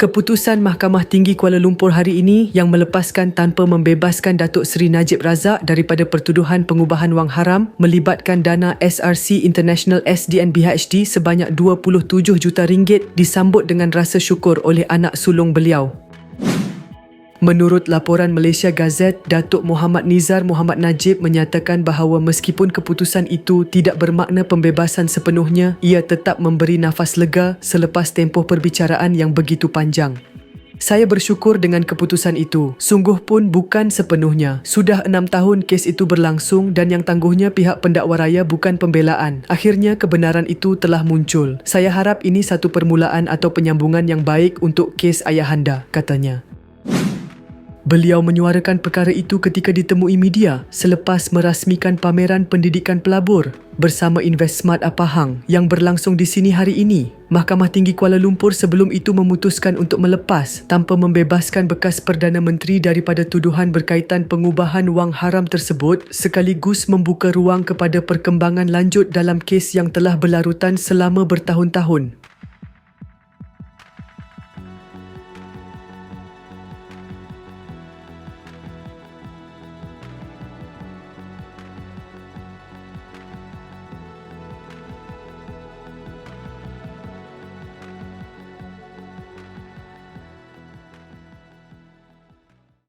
Keputusan Mahkamah Tinggi Kuala Lumpur hari ini yang melepaskan tanpa membebaskan Datuk Seri Najib Razak daripada pertuduhan pengubahan wang haram melibatkan dana SRC International SDN BHD sebanyak 27 juta ringgit disambut dengan rasa syukur oleh anak sulung beliau. Menurut laporan Malaysia Gazette, Datuk Muhammad Nizar Muhammad Najib menyatakan bahawa meskipun keputusan itu tidak bermakna pembebasan sepenuhnya, ia tetap memberi nafas lega selepas tempoh perbicaraan yang begitu panjang. Saya bersyukur dengan keputusan itu. Sungguh pun bukan sepenuhnya. Sudah enam tahun kes itu berlangsung dan yang tangguhnya pihak pendakwa raya bukan pembelaan. Akhirnya kebenaran itu telah muncul. Saya harap ini satu permulaan atau penyambungan yang baik untuk kes ayahanda, katanya. Beliau menyuarakan perkara itu ketika ditemui media selepas merasmikan pameran pendidikan pelabur bersama Investmart Apahang yang berlangsung di sini hari ini. Mahkamah Tinggi Kuala Lumpur sebelum itu memutuskan untuk melepas tanpa membebaskan bekas Perdana Menteri daripada tuduhan berkaitan pengubahan wang haram tersebut sekaligus membuka ruang kepada perkembangan lanjut dalam kes yang telah berlarutan selama bertahun-tahun.